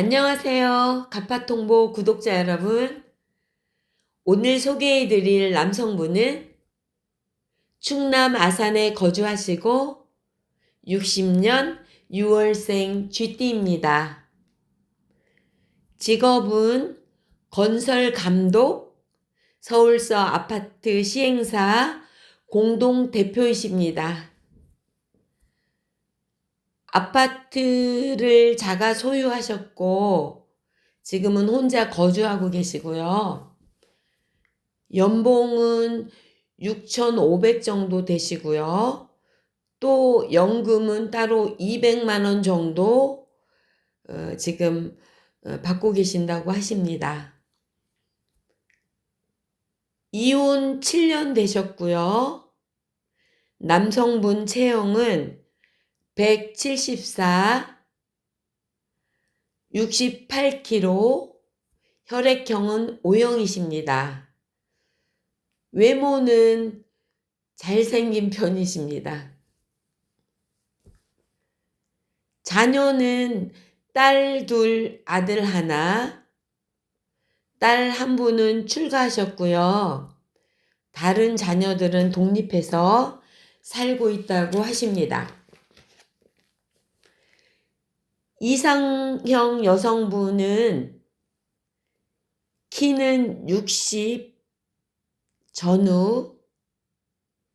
안녕하세요. 가파통보 구독자 여러분. 오늘 소개해 드릴 남성분은 충남 아산에 거주하시고 60년 6월생 쥐띠입니다. 직업은 건설 감독, 서울서 아파트 시행사 공동 대표이십니다. 아파트를 자가 소유하셨고, 지금은 혼자 거주하고 계시고요. 연봉은 6,500 정도 되시고요. 또 연금은 따로 200만 원 정도 어, 지금 어, 받고 계신다고 하십니다. 이혼 7년 되셨고요. 남성분 체형은 174, 68kg, 혈액형은 O형이십니다. 외모는 잘생긴 편이십니다. 자녀는 딸 둘, 아들 하나, 딸 한 분은 출가하셨고요. 다른 자녀들은 독립해서 살고 있다고 하십니다. 이상형 여성분은 키는 60 전후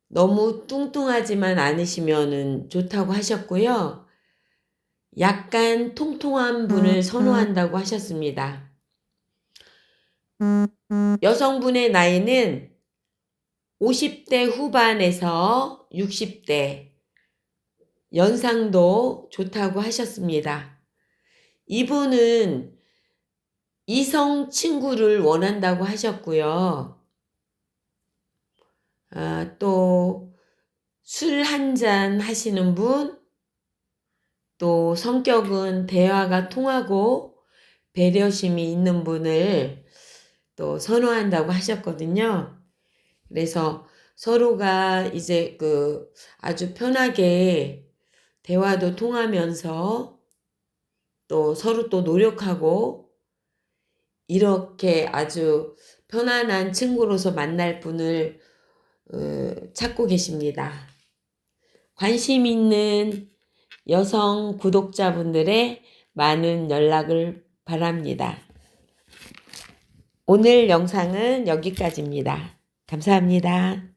너무 뚱뚱하지만 않으시면 좋다고 하셨고요. 약간 통통한 분을 선호한다고 하셨습니다. 여성분의 나이는 50대 후반에서 60대 연상도 좋다고 하셨습니다. 이분은 이성 친구를 원한다고 하셨고요. 아, 또술 한 잔 하시는 분, 또 성격은 대화가 통하고 배려심이 있는 분을 또 선호한다고 하셨거든요. 그래서 서로가 이제 그 아주 편하게 대화도 통하면서 또 서로 또 노력하고 이렇게 아주 편안한 친구로서 만날 분을 어, 찾고 계십니다. 관심 있는 여성 구독자분들의 많은 연락을 바랍니다. 오늘 영상은 여기까지입니다. 감사합니다.